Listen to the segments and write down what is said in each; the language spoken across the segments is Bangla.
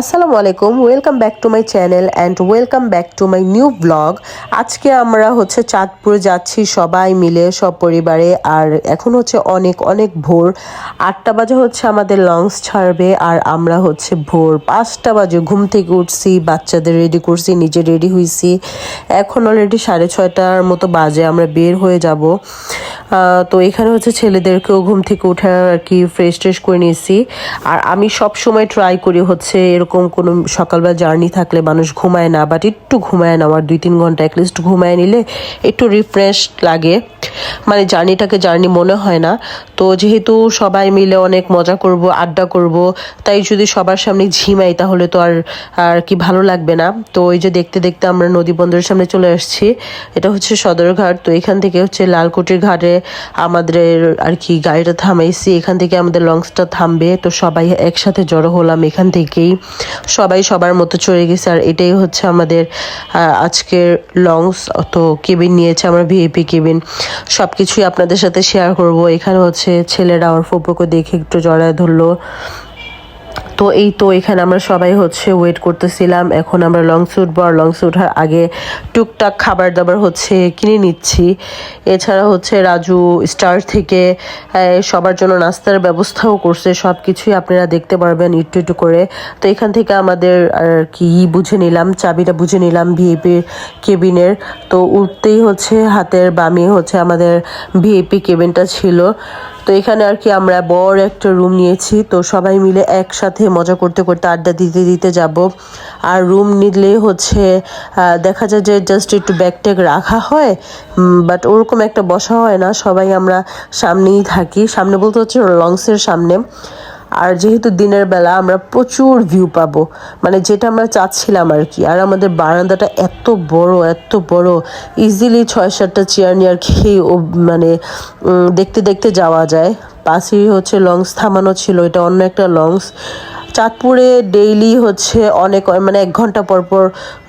আসসালামু আলাইকুম welcome back to my channel and welcome back to my new blog আজকে আমরা হচ্ছে চাঁদপুর যাচ্ছি সবাই মিলে সব পরিবারে আর এখন হচ্ছে অনেক অনেক ভোর। আটটা বাজে হচ্ছে আমাদের লঞ্চ ছাড়বে, আর আমরা হচ্ছে ভোর পাঁচটা বাজে ঘুম থেকে উঠছি, বাচ্চাদের রেডি করছি, নিজে রেডি হয়েছি এখন অলরেডি সাড়ে ছয়টার মতো বাজে, আমরা বের হয়ে যাব। তো এখানে হচ্ছে ছেলেদেরকেও ঘুম থেকে উঠে আর কি ফ্রেশ ট্রেশ করে নিয়েছি। আর আমি সব সময় ট্রাই করি হচ্ছে এরকম কোনো সকালবেলা জার্নি থাকলে মানুষ ঘুমায় না বাট একটু ঘুমায় না, আমার দুই তিন ঘণ্টা অ্যাটলিস্ট ঘুমায় নিলে একটু রিফ্রেশ লাগে। মানে জার্নিটাকে জার্নি মনে হয় না। তো যেহেতু সবাই মিলে অনেক মজা করব, আড্ডা করব, তাই যদি সবার সামনে ঝিমাই তাহলে তো আর আর কি ভালো লাগবে না। তো ওই যে দেখতে দেখতে আমরা নদী বন্দরের সামনে চলে আসছি। এটা হচ্ছে সদরঘাট। তো এখান থেকে হচ্ছে লালকুটির ঘাটে আমাদের আর কি গাড়িটা থামাইছি। এখান থেকে আমাদের লঞ্চটা থামবে। তো সবাই একসাথে জড়ো হলাম এখান থেকেই। সবাই সবার মতো চলে গেছে। আর এটাই হচ্ছে আমাদের আজকের লংস তো কেবিন নিয়েছে আমরা ভিআইপি কেবিন। সব কিছুই আপনাদের সাথে শেয়ার করব। এখানে হচ্ছে ছেলেরা আমার ফুপুকে দেখে একটু জড়ায় ধরলো। তো এই তো এখানে আমরা সবাই হচ্ছে ওয়েট করতেছিলাম। এখন আমরা লংস উঠবো আর লংস ওঠার আগে টুকটাক খাবার দাবার হচ্ছে কিনে নিচ্ছি। এছাড়া হচ্ছে রাজু স্টার থেকে সবার জন্য নাস্তার ব্যবস্থাও করছে। সব কিছুই আপনারা দেখতে পারবেন একটু একটু করে। তো এখান থেকে আমাদের আর কি বুঝে নিলাম, চাবিটা বুঝে নিলাম ভিএপির কেবিনের। তো উঠতেই হচ্ছে হাতের বামে হচ্ছে আমাদের ভিএপি কেবিনটা ছিল। তো এখানে আর কি আমরা বড় একটা রুম নিয়েছি, তো সবাই মিলে একসাথে মজা করতে করতে আড্ডা দিতে দিতে যাব। আর রুম নিলে হচ্ছে দেখা যায় যে জাস্ট একটু ব্যাগ রাখা হয় বাট ওরকম একটা বসা হয় না। সবাই আমরা সামনেই থাকি। সামনে বলতে হচ্ছে লংসের সামনে। আর যেহেতু দিনের বেলা আমরা প্রচুর ভিউ পাবো মানে যেটা আমরা চাচ্ছিলাম আর কি, আর আমাদের বারান্দাটা এত বড় এত বড় ইজিলি ছয় সাতটা চেয়ার নিয়ে আর খেয়ে ও মানে দেখতে দেখতে যাওয়া যায়। পাশেই হচ্ছে লঞ্চ থামানো ছিল, এটা অন্য একটা লঞ্চ। চাঁদপুরে ডেইলি হচ্ছে অনেক মানে এক ঘণ্টা পর পর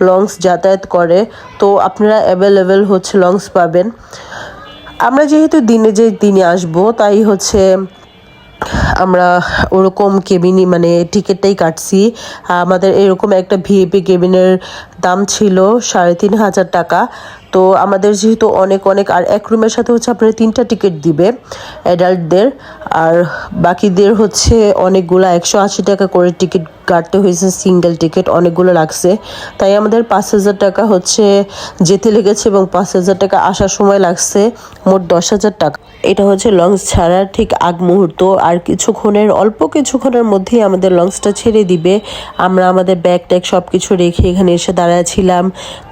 লঞ্চ যাতায়াত করে, তো আপনারা অ্যাভেলেবেল হচ্ছে লঞ্চ পাবেন। আমরা যেহেতু দিনে যে দিনে আসব, তাই হচ্ছে আমরা ওরকম কেবিনই মানে টিকিটটাই কাটছি। আমাদের এরকম একটা ভিএপি কেবিনের দাম ছিল সাড়ে তিন হাজার টাকা। তো আমাদের যেহেতু অনেক অনেক, আর এক রুমের সাথে হচ্ছে আপনারা তিনটা টিকিট দিবে অ্যাডাল্টদের আর বাকিদের হচ্ছে অনেকগুলো একশো আশি টাকা করে টিকিট কাটতে হয়েছে সিঙ্গেল টিকিট অনেকগুলো লাগছে। তাই আমাদের পাঁচ হাজার টাকা হচ্ছে যেতে লেগেছে এবং পাঁচ হাজার টাকা আসার সময় লাগছে মোট দশ হাজার টাকা। এটা হচ্ছে লঞ্চ ছাড়ার ঠিক আগ মুহূর্ত। আর কিছুক্ষণের, অল্প কিছুক্ষণের মধ্যেই আমাদের লঞ্চটা ছেড়ে দিবে। আমরা আমাদের ব্যাগ ট্যাগ সব কিছু রেখে এখানে এসে দাঁড়াচ্ছিলাম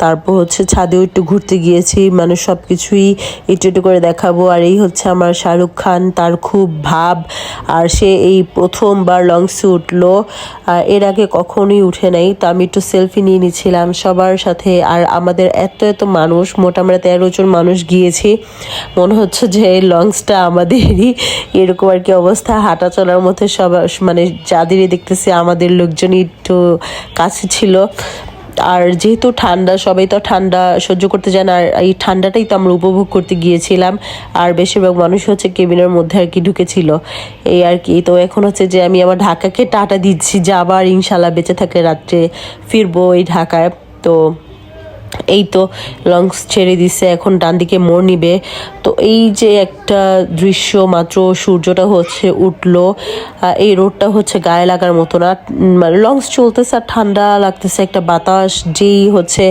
তারপর হচ্ছে ছাদেও একটু ঘুরতে গিয়েছি মানে সব কিছুই একটু একটু করে দেখাবো। আর এই হচ্ছে আমার শাহরুখ খান, তার খুব ভাব। আর সে এই প্রথমবার লঞ্চে উঠল। এর আগে কখনোই উঠে নাই। তো আমি একটু সেলফি নিয়ে নিচ্ছিলাম। সবার সাথে আর আমাদের এত এত মানুষ, মোট আমরা তেরো জন মানুষ গিয়েছি। মনে হচ্ছে যে লঞ্চটা আমাদেরই। এরকম আর কি অবস্থা। হাঁটা চলার মধ্যে সবার মানে যাদেরই দেখতেছি, আমাদের লোকজনই একটু কাছে ছিল। আর যেহেতু ঠান্ডা, সবাই তো ঠান্ডা সহ্য করতে যায় না, আর এই ঠান্ডাটাই তো আমরা উপভোগ করতে গিয়েছিলাম। আর বেশিরভাগ মানুষ হচ্ছে কেবিনের মধ্যে আর কি ঢুকেছিল। এই আর কি। তো এখন হচ্ছে যে আমি আমার ঢাকাকে টাটা দিচ্ছি, যে আবার ইনশাল্লাহ বেঁচে থাকে রাত্রে ফিরবো এই ঢাকায়। তো এই তো লঞ্চ ছেড়ে দিছে, এখন ডান দিকে মোড় নিবে। তো এই যে একটা দৃশ্য মাত্র সূর্যটা হচ্ছে উঠল এই রোডটা হচ্ছে গায়ে লাগার মতো না মানে লঞ্চ চলতেছে আর ঠান্ডা লাগতেছে, একটা বাতাস যেই হচ্ছে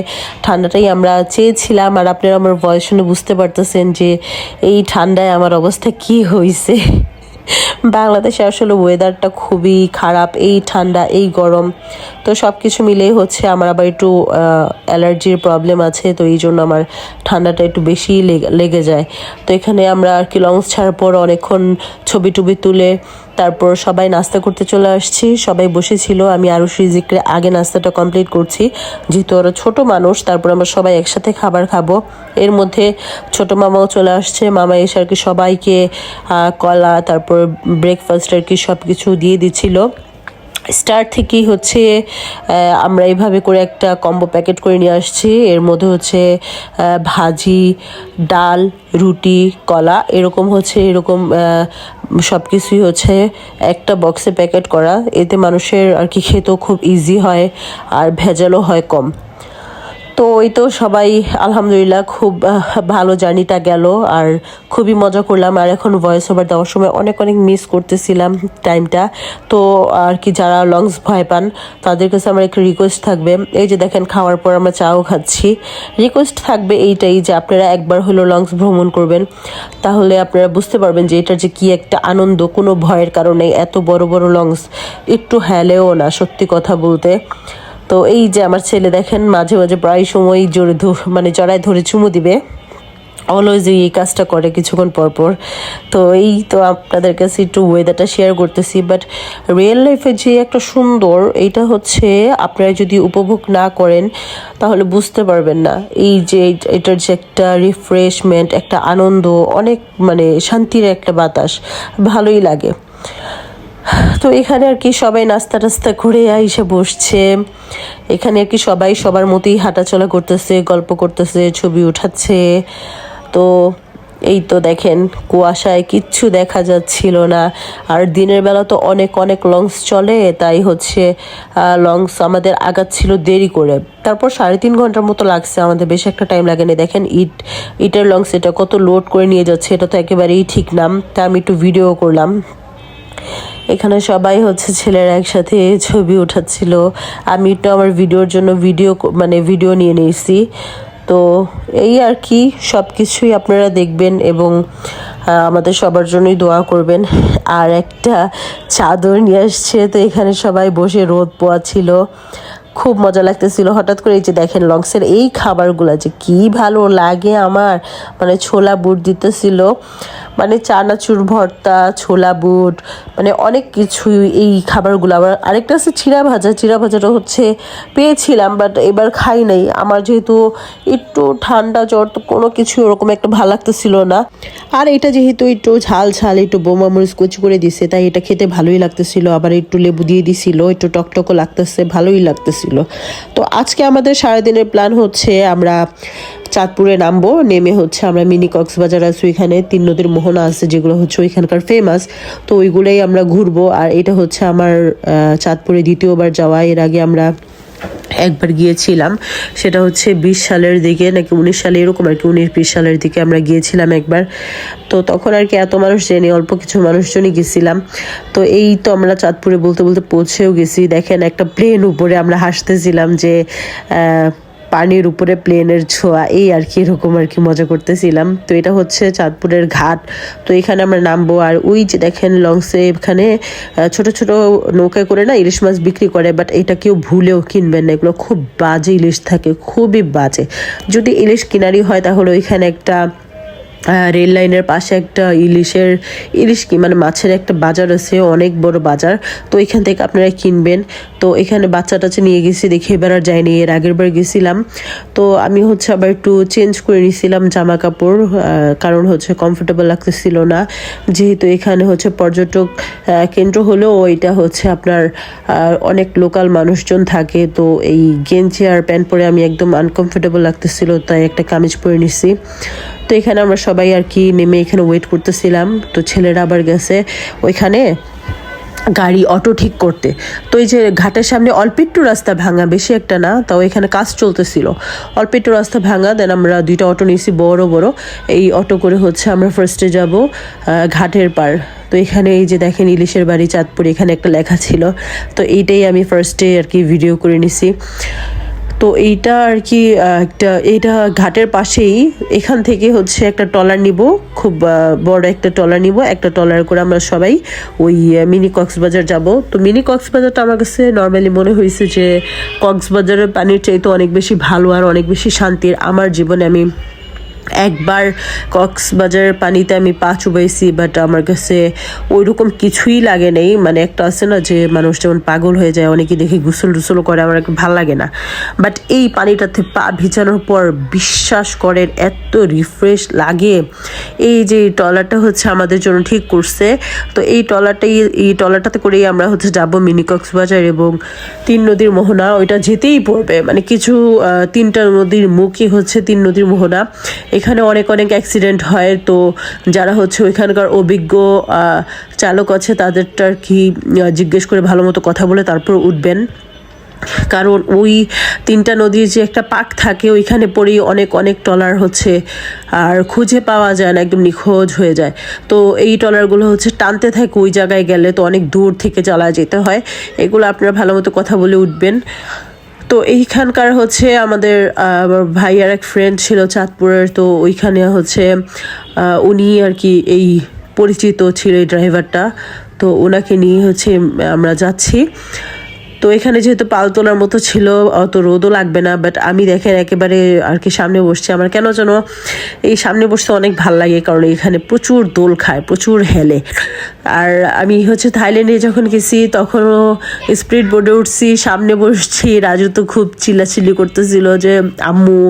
ঠান্ডাটাই আমরা চেয়েছিলাম। আর আপনারা আমার ভয়েস শুনে বুঝতে পারতেছেন যে এই ঠান্ডায় আমার অবস্থা কি হয়েছে বাংলাদেশে আসলে ওয়েদারটা খুবই খারাপ, এই ঠান্ডা, এই গরম। তো সব কিছু মিলেই হচ্ছে আমার আবার একটু অ্যালার্জির প্রবলেম আছে, তো এই জন্য আমার ঠান্ডাটা একটু বেশি লেগে যায়। তো এখানে আমরা আর কি লঞ্চ ছাড়ার পর অনেকক্ষণ ছবি টুবি তুলে তারপর সবাই নাস্তা করতে চলে আসছি। সবাই বসেছিল। আমি আরও রিজিকরে আগে নাস্তাটা কমপ্লিট করছি। যেহেতু ওরা ছোট মানুষ, তারপর আমরা সবাই একসাথে খাবার খাব। এর মধ্যে ছোট মামাও চলে আসছে। মামা এসে আর কি সবাইকে কলা, তারপর ব্রেকফাস্ট আর কি সব কিছু দিয়ে দিচ্ছিল। স্টার থেকেই হচ্ছে আমরা এইভাবে করে একটা কম্বো প্যাকেট করে নিয়ে আসছি। এর মধ্যে হচ্ছে ভাজি, ডাল, রুটি, কলা, এরকম হচ্ছে, এরকম সব কিছুই হচ্ছে একটা বক্সে প্যাকেট করা। এতে মানুষের আর কি খেতেও খুব ইজি হয়, আর ভেজালও হয় কম। তো ওই তো সবাই, আলহামদুলিল্লাহ খুব ভালো জার্নিটা গেল আর খুবই মজা করলাম। আর এখন ভয়েস ওভার দেওয়ার সময় অনেক অনেক মিস করতেছিলাম টাইমটা তো আর কি যারা লংস ভয় পান, তাদের কাছে আমার একটা রিকোয়েস্ট থাকবে। এই যে দেখেন, খাওয়ার পর আমরা চাও খাচ্ছি। রিকোয়েস্ট থাকবে এইটাই যে আপনারা একবার হলো লংস ভ্রমণ করবেন। তাহলে আপনারা বুঝতে পারবেন যে এটার যে কি একটা আনন্দ, কোনো ভয়ের কারণে এত বড় বড় লংস একটু হেলেও না সত্যি কথা বলতে। তো এই যে আমার ছেলে দেখেন, মাঝে মাঝে প্রায় সময় জোরে মানে জড়ায় ধরে চুমু দিবে। অলওয়েজ এই কাজটা করে কিছুক্ষণ পর পর। তো এই তো আপনাদের কাছে একটু ওয়েদারটা শেয়ার করতেছি বাট রিয়েল লাইফে যে একটা সুন্দর এইটা হচ্ছে আপনারা যদি উপভোগ না করেন, তাহলে বুঝতে পারবেন না। এই যে এটার যে একটা রিফ্রেশমেন্ট একটা আনন্দ, অনেক মানে শান্তির একটা বাতাস, ভালোই লাগে। তো এখানে আর কি সবাই নাস্তা টাস্তা করে আইসে বসছে। এখানে আর কি সবাই সবার মতোই হাঁটাচলা করতেছে, গল্প করতেছে, ছবি উঠাচ্ছে। তো এই তো দেখেন, কুয়াশায় কিচ্ছু দেখা যাচ্ছিল না। আর দিনের বেলা তো অনেক অনেক লংস চলে, তাই হচ্ছে লংস আমাদের আগাচ্ছিল দেরি করে। তারপর সাড়ে তিন ঘণ্টার মতো লাগছে, আমাদের বেশ একটা টাইম লাগেনি। দেখেন, ইট, ইটের লংস এটা কত লোড করে নিয়ে যাচ্ছে, এটা তো একেবারেই ঠিক নাম তা আমি একটু ভিডিও করলাম। এখানে সবাই হচ্ছে ছেলেরা একসাথে ছবি উঠাচ্ছিল। আমি একটু আমার ভিডিওর জন্য ভিডিও মানে ভিডিও নিয়ে নিয়েছি। তো এই আর কি সব কিছুই আপনারা দেখবেন এবং আমাদের সবার জন্যই দোয়া করবেন। আর একটা চাদর নিয়ে আসছে, তো এখানে সবাই বসে রোদ পোয়াচ্ছিল খুব মজা লাগতেছিল। হঠাৎ করে এই যে দেখেন লংসের এই খাবারগুলো যে কি ভালো লাগে আমার। মানে ছোলা বুট দিতেছিল। মানে চানাচুর ভর্তা, ছোলা বুট মানে অনেক কিছু এই খাবারগুলো আবার আরেকটা আছে চিড়া ভাজা। চিড়া ভাজাটা হচ্ছে পেয়েছিলাম বাট এবার খাই নাই। আমার যেহেতু একটু ঠান্ডা জ্বর, তো কোনো কিছু ওরকম একটা ভালো লাগতেছিল না। আর এটা যেহেতু একটু ঝাল ঝাল, একটু বোমা মরিচ কুচি করে দিছে, তাই এটা খেতে ভালোই লাগতেছিল। আবার একটু লেবু দিয়ে দিছিল, একটু টকটকও লাগতেছে, ভালোই লাগতেছিল। তো আজকে আমাদের সারাদিনের প্ল্যান হচ্ছে আমরা চাঁদপুরে নামবো। নেমে হচ্ছে আমরা মিনি কক্সবাজার আছি ওইখানে তিন নদীর মোহনা আছে, যেগুলো হচ্ছে ওইখানকার ফেমাস তো ওইগুলোই আমরা ঘুরবো। আর এটা হচ্ছে আমার চাঁদপুরে দ্বিতীয়বার যাওয়া। এর আগে আমরা একবার গিয়েছিলাম। সেটা হচ্ছে বিশ সালের দিকে, নাকি উনিশ সালে, এরকম আর কি, উনিশ বিশ সালের দিকে আমরা গিয়েছিলাম একবার। তো তখন আর কি এত মানুষ জেনে, অল্প কিছু মানুষজনই গেছিলাম। তো এই তো আমরা চাঁদপুরে বলতে বলতে পৌঁছেও গেছি। দেখেন একটা প্লেন উপরে আমরা হাসতেছিলাম যে পানির উপরে প্লেনের ছোঁয়া, এই আর কি, এরকম আর কি মজা করতেছিলাম। তো এটা হচ্ছে চাঁদপুরের ঘাট। তো এখানে আমরা নামবো, আর ওই যে দেখেন লংসে এখানে ছোট ছোট নৌকায় করে না ইলিশ মাছ বিক্রি করে বাট এটা কেউ ভুলেও কিনবেন না। এগুলো খুব বাজে ইলিশ থাকে, খুবই বাজে। যদি ইলিশ কিনারি হয়, তাহলে ওইখানে একটা রেল লাইনের পাশে একটা ইলিশের, ইলিশ কি মানে মাছের একটা বাজার আছে, অনেক বড় বাজার। তো এখান থেকে আপনারা কিনবেন। তো এখানে বাচ্চা টাচ্চা নিয়ে গেছি, দেখে এবার আর যাইনি এর আগের বার গেছিলাম। তো আমি হচ্ছে আবার একটু চেঞ্জ করে নিয়েছিলাম জামা কাপড় কারণ হচ্ছে কমফোর্টেবল লাগতেছিল না। যেহেতু এখানে হচ্ছে পর্যটক কেন্দ্র হলেও এটা হচ্ছে আপনার অনেক লোকাল মানুষজন থাকে। তো এই গেঞ্জি আর প্যান্ট পরে আমি একদম আনকমফোর্টেবল লাগতেছিল, তাই একটা কামিজ পরে নিছি। তো এখানে আমরা সবাই আর কি নেমে এখানে ওয়েট করতেছিলাম। তো ছেলেরা আবার গেছে ওইখানে গাড়ি অটো ঠিক করতে। তো এই যে ঘাটের সামনে অল্প একটু রাস্তা ভাঙা, বেশি একটা না, তাও এখানে কাজ চলতেছিল। অল্প একটু রাস্তা ভাঙা দেন আমরা দুইটা অটো নিয়েছি, বড় বড়। এই অটো করে হচ্ছে আমরা ফার্স্টে যাব ঘাটের পার। তো এখানে এই যে দেখেন ইলিশের বাড়ি চাঁদপুর, এখানে একটা লেখা ছিল। তো এইটাই আমি ফার্স্টে আর কি ভিডিও করে নিছি। তো এইটা আর কি একটা এটা ঘাটের পাশেই। এখান থেকে হচ্ছে একটা টলার নিব, খুব বড় একটা টলার নিব, একটা টলার করে আমরা সবাই ওই মিনি কক্সবাজার যাব। তো মিনি কক্সবাজারটা আমার কাছে নর্মালি মনে হয়েছে যে, কক্সবাজারের পানির চাইতে অনেক বেশি ভালো আর অনেক বেশি শান্তির। আমার জীবনে আমি একবার কক্সবাজারের পানিতে আমি পা চুবাইছি বাট আমার কাছে ওইরকম কিছুই লাগে নেই। মানে একটা আছে না যে মানুষ যেমন পাগল হয়ে যায় অনেকে দেখে গুসল টুসল করে, আমার ভালো লাগে না। বাট এই পানিটাতে পা ভিজানোর পর বিশ্বাস করেন, এত রিফ্রেশ লাগে। এই যে ট্রলারটা হচ্ছে আমাদের জন্য ঠিক করছে। তো এই ট্রলারটাই, এই ট্রলারটাতে করেই আমরা হচ্ছে যাব মিনি কক্সবাজার এবং তিন নদীর মোহনা, ওইটা যেতেই পড়বে। মানে কিছু তিনটা নদীর মুখই হচ্ছে তিন নদীর মোহনা। এখানে অনেক অনেক অ্যাক্সিডেন্ট হয়। তো যারা হচ্ছে ওইখানকার অভিজ্ঞ চালক আছে তাদেরটা আর কি জিজ্ঞেস করে ভালো মতো কথা বলে তারপর উঠবেন। কারণ ওই তিনটা নদীর যে একটা পাক থাকে, ওইখানে পড়েই অনেক অনেক টলার হচ্ছে, আর খুঁজে পাওয়া যায় না, একদম নিখোঁজ হয়ে যায়। তো এই টলারগুলো হচ্ছে টানতে থাকে, ওই জায়গায় গেলে তো অনেক দূর থেকে চালা যেতে হয়। এগুলো আপনারা ভালো মতো কথা বলে উঠবেন। তো এইখানকার হচ্ছে আমাদের আমার ভাইয়ার এক ফ্রেন্ড ছিল চাঁদপুরের, তো ওইখানে হচ্ছে উনি আর কি এই পরিচিত ছিল এই ড্রাইভারটা তো ওনাকে নিয়ে হচ্ছে আমরা যাচ্ছি। তো এখানে যেহেতু পাল তোলার মতো ছিল, অত রোদও লাগবে না বাট আমি দেখেন একেবারে আর কি সামনে বসছি। আমার কেন যেন এই সামনে বসতে অনেক ভালো লাগে, কারণ এখানে প্রচুর দোল খায়, প্রচুর হেলে। আর আমি হচ্ছে থাইল্যান্ডে যখন গেছি, তখনও স্পিড বোর্ডে উঠছি, সামনে বসছি, রাজু তো খুব চিল্লাচিল্লি করতেছিল যে, আম্মু,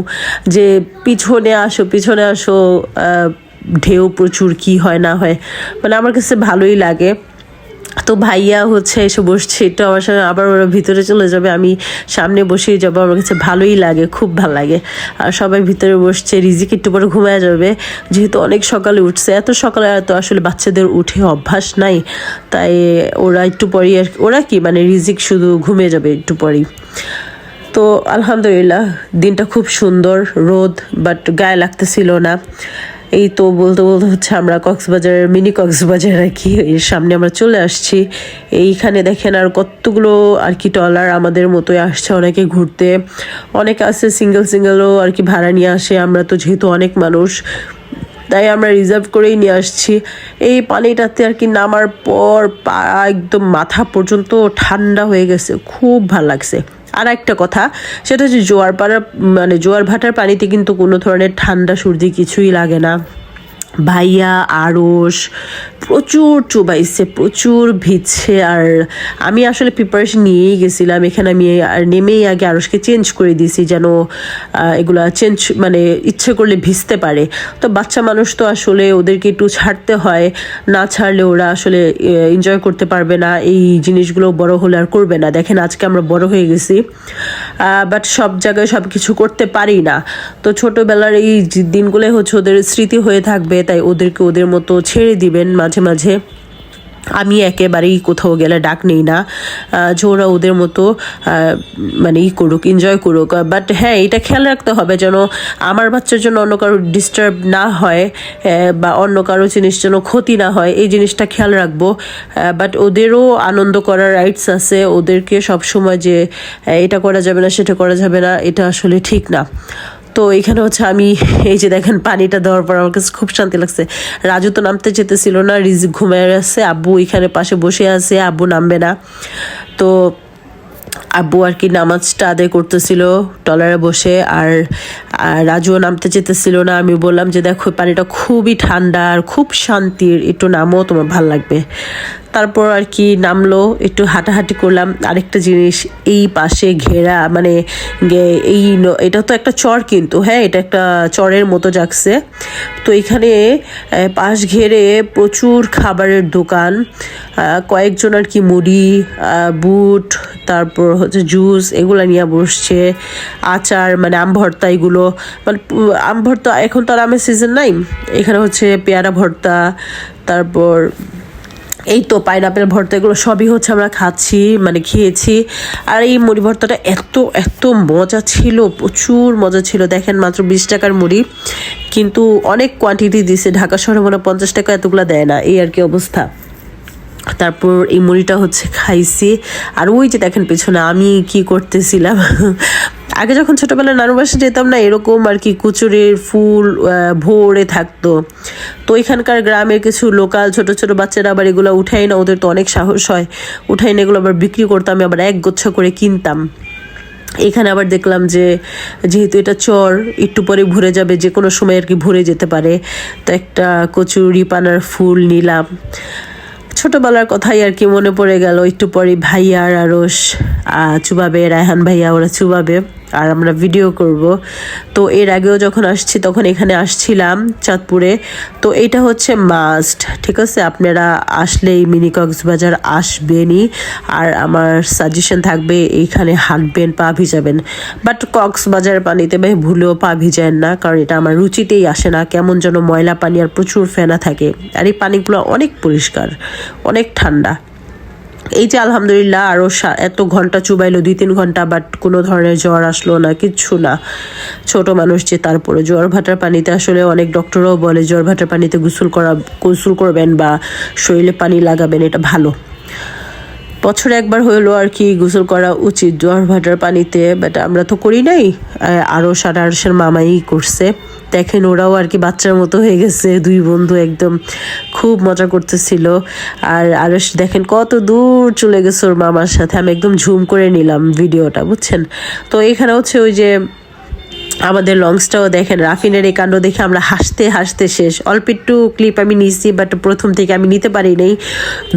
যে পিছনে আসো পিছনে আসো ঢেউ প্রচুর, কি হয় না হয়? মানে আমার কাছে ভালোই লাগে। তো ভাইয়া হচ্ছে এসে বসছে, একটু আমার সঙ্গে আবার ওরা ভিতরে চলে যাবে, আমি সামনে বসেই যাব, আমার কাছে ভালোই লাগে, খুব ভালো লাগে। আর সবাই ভিতরে বসছে, রিজিক একটু পরে ঘুমায় যাবে। যেহেতু অনেক সকালে উঠছে, এত সকালে এত আসলে বাচ্চাদের উঠে অভ্যাস নাই। তাই ওরা একটু পরেই আর ওরা কি মানে রিজিক শুধু ঘুমিয়ে যাবে একটু পরেই। তো আলহামদুলিল্লাহ, দিনটা খুব সুন্দর, রোদ, বাট গায়ে লাগতেছিল না। এই তো বলতে বলতে হচ্ছে আমরা কক্সবাজারের, মিনি কক্সবাজার আর কি, এর সামনে আমরা চলে আসছি। এইখানে দেখেন আর কতগুলো আর কি টলার আমাদের মতোই আসছে অনেকে ঘুরতে। অনেকে আছে সিঙ্গেল সিঙ্গেলও আর কি ভাড়া নিয়ে আসে, আমরা তো যেহেতু অনেক মানুষ, তাই আমরা রিজার্ভ করেই নিয়ে আসছি। এই পানিটাতে আর কি নামার পর পা একদম মাথা পর্যন্ত ঠান্ডা হয়ে গেছে, খুব ভালো লাগছে। আর একটা কথা, সেটা হচ্ছে জোয়ার পাড়ার মানে জোয়ার ভাটার পানিতে কিন্তু কোনো ধরনের ঠান্ডা সর্দি কিছুই লাগে না। ভাইয়া আড়স প্রচুর চুবাইছে, প্রচুর ভিজছে। আর আমি আসলে প্রিপারেশন নিয়েই গেছিলাম। এখানে আমি আর নেমেই আগে আড়সকে চেঞ্জ করে দিয়েছি যেন এগুলা চেঞ্জ মানে ইচ্ছে করলে ভিজতে পারে। তো বাচ্চা মানুষ তো আসলে ওদেরকে একটু ছাড়তে হয়। না ছাড়লে ওরা আসলে এনজয় করতে পারবে না। এই জিনিসগুলো বড় হলে আর করবে না। দেখেন আজকে আমরা বড় হয়ে গেছি। বাট সব জায়গায় সব কিছু করতে পারি না। তো ছোটবেলার এই যে দিনগুলো হচ্ছে ওদের স্মৃতি হয়ে থাকবে। তাই ওদেরকে ওদের মতো ছেড়ে দিবেন মাঝে মাঝে। আমি একেবারেই কোথাও গেলে ডাক নেই না। যে ওরা ওদের মতো মানে ই করুক এনজয় করুক। বাট হ্যাঁ এটা খেয়াল রাখতে হবে যেন আমার বাচ্চার জন্য অন্য কারও ডিস্টার্ব না হয় বা অন্য কারও জিনিস যেন ক্ষতি না হয়, এই জিনিসটা খেয়াল রাখব। বাট ওদেরও আনন্দ করার রাইটস আছে। ওদেরকে সবসময় যে এটা করা যাবে না, সেটা করা যাবে না, এটা আসলে ঠিক না। তো এখানে হচ্ছে আমি, এই যে দেখেন পানিটা দেওয়ার পর আমার কাছে খুব শান্তি লাগছে। রাজু তো নামতে যেতেছিল না, রিজিক ঘুমিয়ে আছে আব্বু এখানে পাশে বসে আছে, আব্বু নামবে না। তো আব্বু আর কি নামাজটা আদায় করতেছিল টলারে বসে, আর রাজুও নামতে যেতেছিল না। আমি বললাম যে, দেখো, পানিটা খুবই ঠান্ডা, আর খুব শান্তির, একটু নামও তোমার ভালো লাগবে। তারপর আর কি নামলো, একটু হাঁটাহাঁটি করলাম। আরেকটা জিনিস, এই পাশে ঘেরা মানে এই এটা তো একটা চর কিন্তু হ্যাঁ এটা একটা চরের মতো যাচ্ছে তো এখানে পাশ ঘেরে প্রচুর খাবারের দোকান কয়েকজন আর কি মুড়ি বুট, তারপর হচ্ছে জুস, এগুলো নিয়ে বসছে। আচার মানে আম ভর্তা এগুলো মানে আম ভর্তা, এখন তো আর আমের সিজন নাই। এখানে হচ্ছে পেয়ারা ভর্তা, তারপর এই তো পাইনাপেল ভর্তা, এগুলো সবই হচ্ছে আমরা খাচ্ছি মানে খেয়েছি। আর এই মুড়ি ভর্তাটা এত এত মজা ছিল, প্রচুর মজা ছিল। দেখেন মাত্র বিশ টাকার মুড়ি, কিন্তু অনেক কোয়ান্টিটি দিছে। ঢাকা শহরে মনে পঞ্চাশ টাকা এতগুলো দেয় না, এই আর কি অবস্থা। তারপর এই মুড়িটা হচ্ছে খাইছি। আর ওই যে দেখেন পেছনে আমি কি করতেছিলাম? আগে যখন ছোটোবেলায় নানু বাসা যেতাম না, এরকম আর কি কুচুরির ফুল ভরে থাকতো। তো এখানকার গ্রামের কিছু লোকাল ছোট ছোট বাচ্চারা আবার এগুলো উঠাই না, ওদের তো অনেক সাহস হয়। উঠাই না, এগুলো আবার বিক্রি করতাম আবার এক গোচ্ছা করে কিনতাম। এখানে আবার দেখলাম যে, যেহেতু এটা চর, একটু পরে ভরে যাবে, যে কোনো সময় আর কি ভরে যেতে পারে। তো একটা কচুরি পানার ফুল নিলাম। ছোটবেলার কথাই আর কি মনে পড়ে গেল। একটু পরে ভাইয়ার আর আরস চুবাবে, রায়হান ভাইয়া, ওরা চুবাবে। আর আমরা ভিডিও করব। তো এর আগেও যখন আসছি, তখন এখানে আসছিলাম চাঁদপুরে। তো এটা হচ্ছে মাস্ট ঠিক আছে? আপনারা আসলেই মিনি কক্সবাজার আসবেনই। আর আমার সাজেশন থাকবে এইখানে হাঁটবেন, পা ভিজাবেন। বাট কক্সবাজার পানিতে ভাই ভুলেও পা ভিজায়েন না, কারণ এটা আমার রুচিতেই আসে না। কেমন যেন ময়লা পানি আর প্রচুর ফেনা থাকে। আর এই পানিগুলো অনেক পরিষ্কার, অনেক ঠান্ডা। এই যে আলহামদুলিল্লাহ আরও এত ঘণ্টা চুবাইলো, দুই তিন ঘণ্টা বাট কোনো ধরনের জ্বর আসলো না, কিচ্ছু না। ছোট মানুষ যে তারপরে জ্বর ভাটার পানিতে আসলে অনেক ডক্টরও বলে জ্বর ভাটার পানিতে গোসল করা, গোসল করবেন বা শরীরে পানি লাগাবেন, এটা ভালো। বছরে একবার হলো আর কি গোসল করা উচিত, জোয়ার ভাটার পানিতে বাট আমরা তো করি নাই। আরও সারা আরশের মামাই করছে। দেখেন ওরাও আর কি বাচ্চার মতো হয়ে গেছে, দুই বন্ধু একদম খুব মজা করতেছিল। আর আরস দেখেন কত দূর চলে গেছে ওর মামার সাথে, আমি একদম ঝুম করে নিলাম ভিডিওটা, বুঝছেন? তো এখানে হচ্ছে ওই যে আমাদের লংসটাও দেখেন, রাফিনের এই কাণ্ড দেখে আমরা হাসতে হাসতে শেষ। অল্প একটু ক্লিপ আমি নিয়েছি বাট প্রথম থেকে আমি নিতে পারি নাই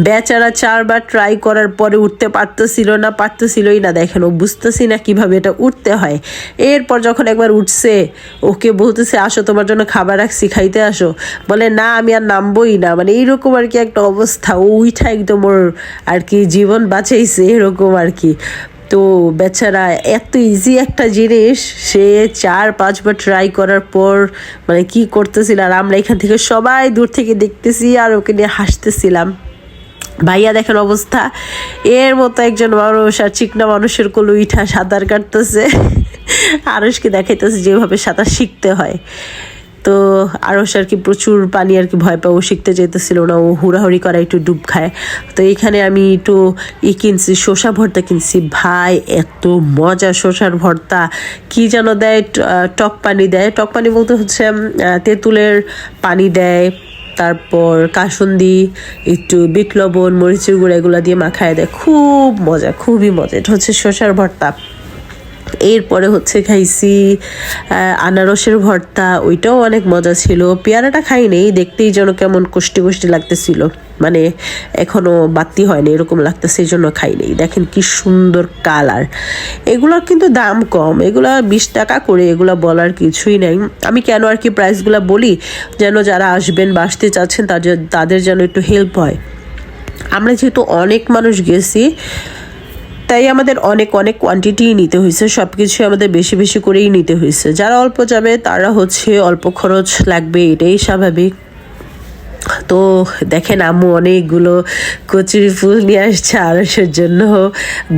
বেচারা চারবার ট্রাই করার পরে উঠতে পারতেছিল না, পারতেছিলই না। দেখেন, ও বুঝতেছি না কীভাবে এটা উঠতে হয়। এরপর যখন একবার উঠছে, ওকে বলতেছে, আসো, তোমার জন্য খাবার রাখছি, খাইতে আসো। বলে, না, আমি আর নামবই না। মানে এইরকম আর কি একটা অবস্থা। ও উঠা একদম ওর আর কি জীবন বাঁচাইছে, এরকম আর কি। তো বেচারা এত ইজি একটা জিনিস, সে চার পাঁচবার ট্রাই করার পর মানে কি করতেছিল আর আমরা এখান থেকে সবাই দূর থেকে দেখতেছি আর ওকে নিয়ে হাসতেছিলাম। ভাইয়া দেখেন অবস্থা, এর মতো একজন মানুষ আর চিকনা মানুষের কোলো ইঠা সাঁতার কাটতেছে। আরসকে দেখাইতেছে যেভাবে সাঁতার শিখতে হয়। তো আরও আর কি প্রচুর পানি আর কি ভয় পাও শিখতে যেতেছিল না, ও হুড়াহুড়ি করা একটু ডুব খায়। তো এখানে আমি একটু ই কিনছি, শসা ভর্তা কিনছি। ভাই, এত মজা শসার ভর্তা। কি যেন দেয় টক পানি দেয়। টক পানি বলতে হচ্ছে তেঁতুলের পানি দেয়। তারপর কাসুন্দি, একটু বিট লবণ, মরিচের গুঁড়া, এগুলো দিয়ে মাখায় দেয়। খুব মজা, খুবই মজা। এটা হচ্ছে শসার ভর্তা। এরপরে হচ্ছে খাইছি আনারসের ভর্তা, ওইটাও অনেক মজা ছিল। পেয়ারাটা খাই নেই দেখতেই যেন কেমন কষ্টি কষ্টি লাগতেছিল। মানে এখনও বাতি হয়নি, এরকম লাগতেছে, এই জন্য খাই নেই দেখেন কি সুন্দর কালার। এগুলোর কিন্তু দাম কম, এগুলো বিশ টাকা করে, এগুলো বলার কিছুই নেই। আমি কেন আর কি প্রাইসগুলো বলি? যেন যারা আসবেন বাসতে চাচ্ছেন, তাদের তাদের যেন একটু হেল্প হয়। আমরা যেহেতু অনেক মানুষ গেছি তাই আমাদের অনেক অনেক কোয়ান্টিটি নিতে হয়েছে সব কিছু আমাদের বেশি বেশি করেই নিতে হয়েছে। যারা অল্প যাবে, তারা হচ্ছে অল্প খরচ লাগবে, এটাই স্বাভাবিক। তো দেখেন আম্মু অনেকগুলো কচুরি ফুল নিয়ে আসছে আড়সের জন্য।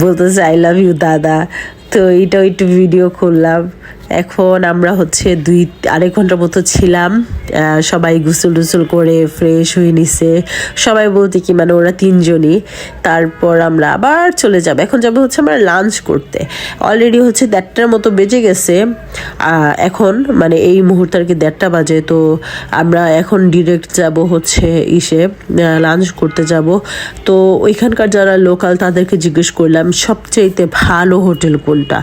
বলতেছে আই লাভ ইউ দাদা। তো এইটাও একটু ভিডিও করলাম। এখন আমরা হচ্ছে দুই আড়াই ঘণ্টার মতো ছিলাম। সবাই গুসল টুসল করে ফ্রেশ হয়ে নিছে। সবাই বলতে কি মানে ওরা তিনজনই। তারপর আমরা আবার চলে যাব। এখন যাব হচ্ছে আমরা লাঞ্চ করতে। অলরেডি হচ্ছে দেড়টার মতো বেজে গেছে। এখন মানে এই মুহূর্তে আর কি দেড়টা বাজে। তো আমরা এখন ডিরেক্ট যাব হচ্ছে ইসে লাঞ্চ করতে যাব। তো ওইখানকার যারা লোকাল তাদেরকে জিজ্ঞেস করলাম সবচেয়েতে ভালো হোটেল কোনটা?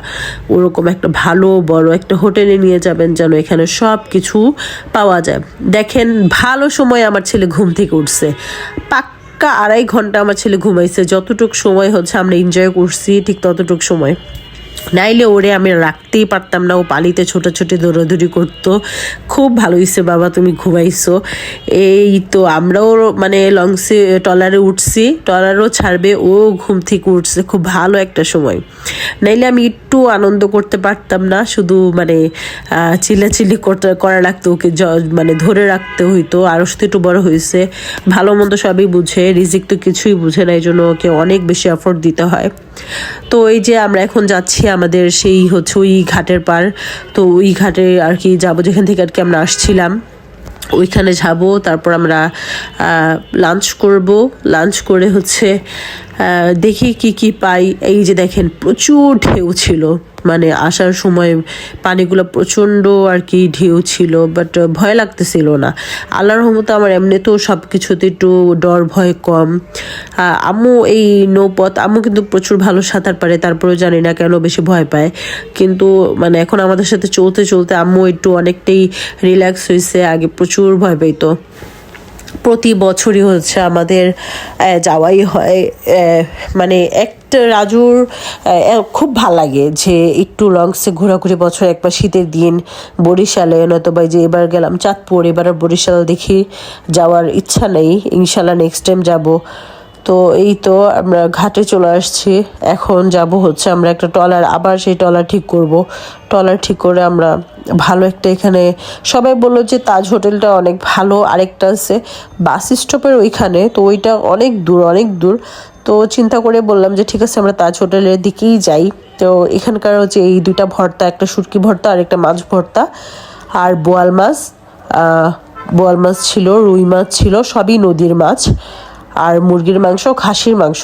ওরকম একটা ভালো, বড় একটা হোটেলে নিয়ে যাবেন যেন এখানে সব কিছু পাওয়া যায়। দেখেন, ভালো সময় আমার ছেলে ঘুম থেকে উঠছে। পাক্কা আড়াই ঘণ্টা আমার ছেলে ঘুমাইছে। যতটুক সময় হচ্ছে আমরা এনজয় করছি, ঠিক ততটুক সময়। নাইলে ওরে আমি রাখতেই পারতাম না। ও পানিতে ছোটাছুটি দৌড়াদৌড়ি করতো। খুব ভালো হয়েছে বাবা, তুমি ঘুমাইছো। এই তো আমরাও মানে লংসে টলারে উঠছি। টলারও ছাড়বে, ও ঘুম থেকে উঠছে। খুব ভালো একটা সময়। নাইলে আমি একটু আনন্দ করতে পারতাম না। শুধু মানে চিল্লাচিল্লি করতে, করা লাগতো ওকে মানে ধরে রাখতে হইতো। আরও একটু বড় হয়েছে ভালো মন্দ সবই বুঝে, রিজিক তো কিছুই বুঝে না। এই জন্য ওকে অনেক বেশি এফোর্ট দিতে হয়। তো এই যে আমরা এখন যাচ্ছি আমাদের সেই হচ্ছে ওই ঘাটের পার। তো ওই ঘাটে আর কি যাব, যেখান থেকে আর কি আমরা আসছিলাম। ওইখানে যাব, তারপর আমরা লাঞ্চ করব। লাঞ্চ করে হচ্ছে দেখি কি কি পাই। এই যে দেখেন, প্রচুর ঢেউ ছিল। মানে আসার সময় পানিগুলো প্রচণ্ড আর কি ঢেউ ছিল বাট ভয় লাগতেছিল না। আল্লাহর রহমতে আমার এমনিতেও সব কিছুতে একটু ডর, ভয় কম। আম্মু এই নৌপথ, আম্মু কিন্তু প্রচুর ভালো সাঁতার পারে, তারপরেও জানি না কেন বেশি ভয় পায়। কিন্তু মানে এখন আমাদের সাথে চলতে চলতে আম্মু একটু অনেকটাই রিল্যাক্স হয়েছে আগে প্রচুর ভয় পাইতো। প্রতি বছরই হচ্ছে আমাদের যাওয়াই হয়। মানে একটা রাজুর খুব ভালো লাগে যে একটু লংসে ঘোরাঘুরি বছর একবার শীতের দিন বরিশালে, নয়তোবা যে এবার গেলাম চাঁদপুর এবার বরিশাল দেখি যাওয়ার ইচ্ছা নেই। ইনশাল্লাহ নেক্সট টাইম যাব। তো এই তো আমরা ঘাটে চলে আসছি। এখন যাব হচ্ছে আমরা একটা ট্রলার, আবার সেই ট্রলার ঠিক করব। ট্রলার ঠিক করে আমরা ভালো একটা এখানে, সবাই বলল যে তাজ হোটেলটা অনেক ভালো, আরেকটা আছে বাস স্টপের ওইখানে, তো ওইটা অনেক দূর অনেক দূর। তো চিন্তা করে বললাম যে ঠিক আছে আমরা তাজ হোটেলের দিকেই যাই। তো এখানকার হচ্ছে এই দুইটা ভর্তা, একটা শুটকি ভর্তা আর একটা মাছ ভর্তা। আর বোয়াল মাছ বোয়াল মাছ ছিল, রুই মাছ ছিল, সবই নদীর মাছ। আর মুরগির মাংস, খাসির মাংস।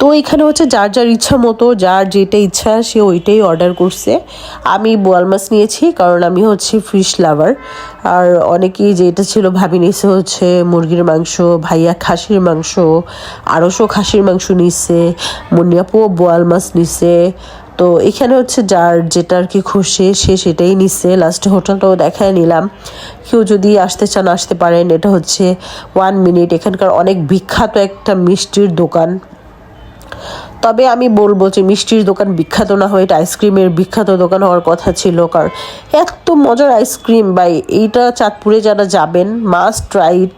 তো এখানে হচ্ছে যার যার ইচ্ছা মতো, যার যেটা ইচ্ছা সে ওইটাই অর্ডার করছে। আমি বোয়াল মাছ নিয়েছি, কারণ আমি হচ্ছে ফিশ লাভার আর অনেকেই যেটা ছিল ভাবি নিছে হচ্ছে মুরগির মাংস, ভাইয়া খাসির মাংস আড়শো খাসির মাংস নিচ্ছে মুনিয়াপুও বোয়াল মাছ নিছে। তো এখানে হচ্ছে যার যেটা আর কি খুশি, সে সেটাই নিচ্ছে। লাস্টে হোটেলটাও দেখায় নিলাম। কেউ যদি আসতে চান, আসতে পারেন। এটা হচ্ছে ওয়ান মিনিট এখানকার অনেক বিখ্যাত একটা মিষ্টির দোকান। তবে আমি বলব যে মিষ্টির দোকান বিখ্যাত না হয়ে এটা আইসক্রিমের বিখ্যাত দোকান হওয়ার কথা ছিল, কারণ এত মজার আইসক্রিম। ভাই, এইটা চাঁদপুরে যারা যাবেন মাস্ট ট্রাইট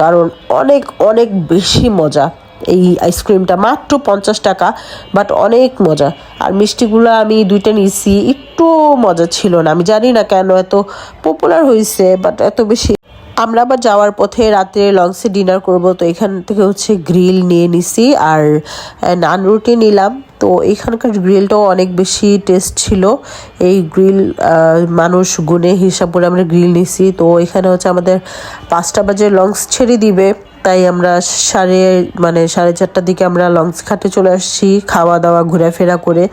কারণ অনেক অনেক বেশি মজা। এই আইসক্রিমটা মাত্র পঞ্চাশ টাকা বাট অনেক মজা। আর মিষ্টিগুলো আমি দুইটা নিয়েছি, একটু মজা ছিল না। আমি জানি না কেন এত পপুলার হয়েছে বাট এত বেশি। আমরা আবার যাওয়ার পথে রাতে লঞ্চে ডিনার করব, তো এখান থেকে হচ্ছে গ্রিল নিয়ে নিছি, আর নান রুটি নিলাম। তো এখানকার গ্রিলটাও অনেক বেশি টেস্ট ছিল। এই গ্রিল মানুষ গুনে হিসাব করে আমরা গ্রিল নিছি। তো এখানে হচ্ছে আমাদের পাঁচটা বাজে লঞ্চ ছেড়ে দিবে। তাই আমরা সাড়ে মানে সাড়ে চারটার দিকে আমরা লঞ্চ ঘাটে চলে আসছি, খাওয়া দাওয়া, ঘোরাফেরা করে।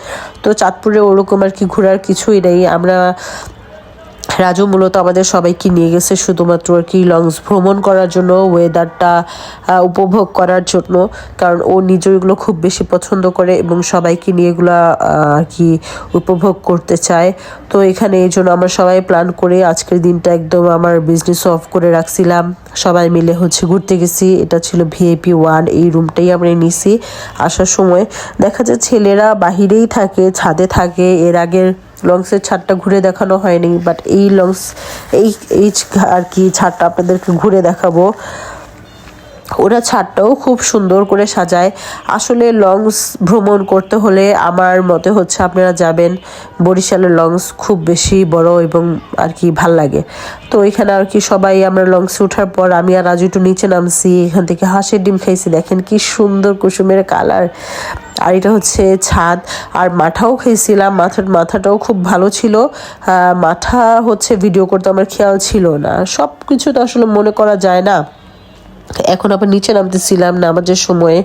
তো চাঁদপুরে ওরকম আর কি ঘোরার কিছুই নেই। আমরা রাজু মূলত আমাদের সবাইকে নিয়ে গেছে, শুধুমাত্র আর কি লঞ্চ ভ্রমণ করার জন্য ওয়েদারটা উপভোগ করার জন্য। কারণ ও নিজে এগুলো খুব বেশি পছন্দ করে এবং সবাইকে নিয়ে এগুলো আর কি উপভোগ করতে চায়। তো এখানে এই জন্য আমরা সবাই প্ল্যান করে আজকের দিনটা একদম আমার বিজনেস অফ করে রাখছিলাম। সবাই মিলে হচ্ছে ঘুরতে গেছি। এটা ছিল ভিআইপি ওয়ান এই রুমটাই আমরা নিছি আসার সময়। দেখা যায় ছেলেরা বাহিরেই থাকে, ছাদে থাকে। এর আগের লংসের ছাদটা ঘুরে দেখানো হয়নি বাট এই লংস, এই এই আর কি ছাদটা আপনাদেরকে ঘুরে দেখাবো। ওরা ছাদটাও খুব সুন্দর করে সাজায়। আসলে লংস ভ্রমণ করতে হলে আমার মতে হচ্ছে আপনারা যাবেন বরিশালের লংস খুব বেশি বড় এবং আর কি ভালো লাগে। তো এখানে আর কি সবাই আমরা লংসে ওঠার পর আমি আর রাজু একটু নিচে নামছি, এখান থেকে হাঁসের ডিম খাইছি। দেখেন কি সুন্দর কুসুমের কালার। আর এটা হচ্ছে ছাদ। আর মাথাও খেয়েছিলাম মাথার মাথাটাও খুব ভালো ছিল। মাথা হচ্ছে ভিডিও করতে আমার খেয়াল ছিল না। সব কিছু তো আসলে মনে করা যায় না। এখন আবার নিচে নামতেছিলাম, নামাজের সময়ে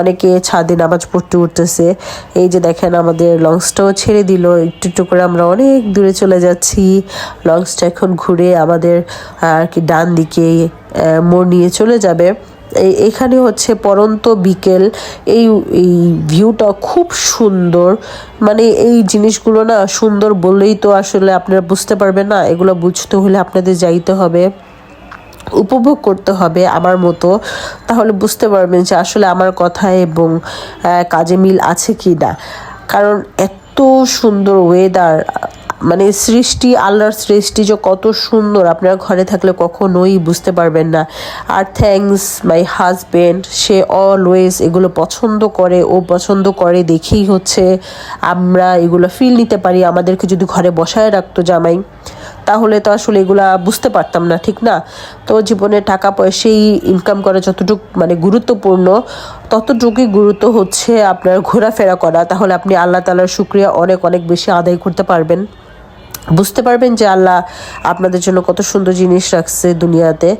অনেকে ছাদে নামাজ পড়তে উঠতেছে। এই যে দেখেন আমাদের লঞ্চটাও ছেড়ে দিল, একটু একটু করে আমরা অনেক দূরে চলে যাচ্ছি। লঞ্চটা এখন ঘুরে আমাদের আর কি ডান দিকে মোড় নিয়ে চলে যাবে। এখানে হচ্ছে পরন্ত বিকেল, এই এই ভিউটা খুব সুন্দর। মানে এই জিনিসগুলো না সুন্দর বললেই তো আসলে আপনারা বুঝতে পারবেন না, এগুলো বুঝতে হলে আপনাদের যাইতে হবে। উপভোগ করতে হবে আমার মতো, তাহলে বুঝতে পারবেন যে আসলে আমার কথা এবং কাজে মিল আছে কি না কারণ এত সুন্দর ওয়েদার মানে সৃষ্টি, আল্লাহর সৃষ্টি যে কত সুন্দর, আপনার ঘরে থাকলে কখনোই বুঝতে পারবেন না। আর থ্যাঙ্কস মাই হাজবেন্ড সে অলওয়েজ এগুলো পছন্দ করে, ও পছন্দ করে দেখেই হচ্ছে আমরা এগুলো ফিল নিতে পারি। আমাদেরকে যদি ঘরে বসায় রাখতো জামাই তাহলে তো আসলে এগুলা বুঝতে পারতাম না, ঠিক না? তো জীবনে টাকা পয়সাই ইনকাম করা যতটুক মানে গুরুত্বপূর্ণ, ততটুকুই গুরুত্ব হচ্ছে আপনার ঘোরাফেরা করা। তাহলে আপনি আল্লাহ তালার শুক্রিয়া অনেক অনেক বেশি আদায় করতে পারবেন। বুঝতে পারবেন যে আল্লাহ আপনাদের জন্য কত সুন্দর জিনিস রাখছে দুনিয়াতে।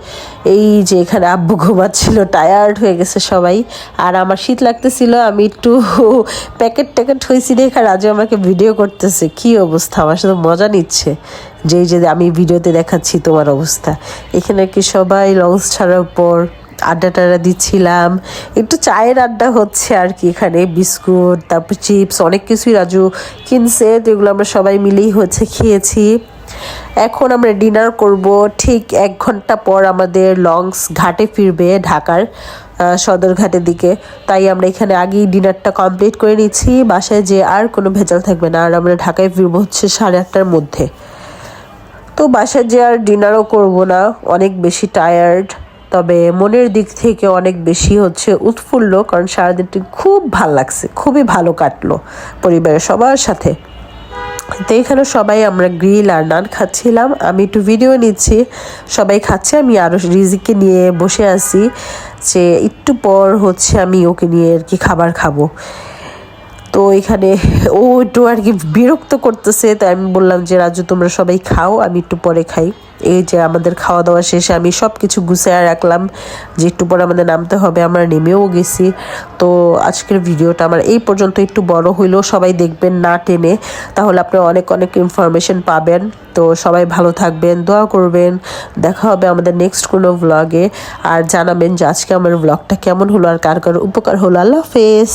এই যে এখানে আব্বু ঘুমাচ্ছিল টায়ার্ড হয়ে গেছে সবাই। আর আমার শীত লাগতেছিল, আমি একটু প্যাকেট ট্যাকেট হয়েছি দেখে রাজু আমাকে ভিডিও করতেছে। কি অবস্থা? আমার সাথে মজা নিচ্ছে। যে যে আমি ভিডিওতে দেখাচ্ছি তোমার অবস্থা। এখানে কি সবাই লঞ্চ ছাড়ার পর আড্ডা টাড্ডা দিচ্ছিলাম। একটু চায়ের আড্ডা হচ্ছে আর কি এখানে। বিস্কুট তারপর চিপস অনেক কিছুই রাজু কিনছে। তো এগুলো আমরা সবাই মিলেই হচ্ছে খেয়েছি। এখন আমরা ডিনার করব। ঠিক এক ঘণ্টা পর আমাদের লংস ঘাটে ফিরবে ঢাকার আহ, সদরঘাটের দিকে। তাই আমরা এখানে আগেই ডিনারটা কমপ্লিট করে নিচ্ছি। বাসায় যে আর কোনো ভেজাল থাকবে না। আর আমরা ঢাকায় ফিরবো হচ্ছে সাড়ে আটটার মধ্যে। তো বাসায় যে আর ডিনারও করব না, অনেক বেশি টায়ার্ড তবে মনের দিক থেকে অনেক বেশি হচ্ছে উৎফুল্ল, কারণ সারাদিনটি খুব ভালো লাগছে, খুবই ভালো কাটলো পরিবারের সবার সাথে। তো এখানে সবাই আমরা গ্রিল আর নান খাচ্ছিলাম, আমি একটু ভিডিও নিচ্ছি, সবাই খাচ্ছে, আমি আরও রিজিককে নিয়ে বসে আছি যে একটু পর হচ্ছে আমি ওকে নিয়ে আর কি খাবার খাব। তো এখানে ও একটু আর কি বিরক্ত করতেছে, তাই আমি বললাম যে, রাজু, তোমরা সবাই খাও, আমি একটু পরে খাই। এই যে আমাদের খাওয়া দাওয়া শেষে আমি সব কিছু গুছিয়ে রাখলাম, যে একটু পরে আমাদের নামতে হবে, আমরা নেমেও গেছি। তো আজকের ভিডিওটা আমার এই পর্যন্ত একটু বড় হইলেও সবাই দেখবেন না টেনে। তাহলে আপনারা অনেক অনেক ইনফরমেশন পাবেন। তো সবাই ভালো থাকবেন, দোয়া করবেন। দেখা হবে আমাদের নেক্সট কোনো ব্লগে আর জানাবেন যে আজকে আমার ব্লগটা কেমন হলো আর কার কার উপকার হলো। আল্লাহ হাফেজ।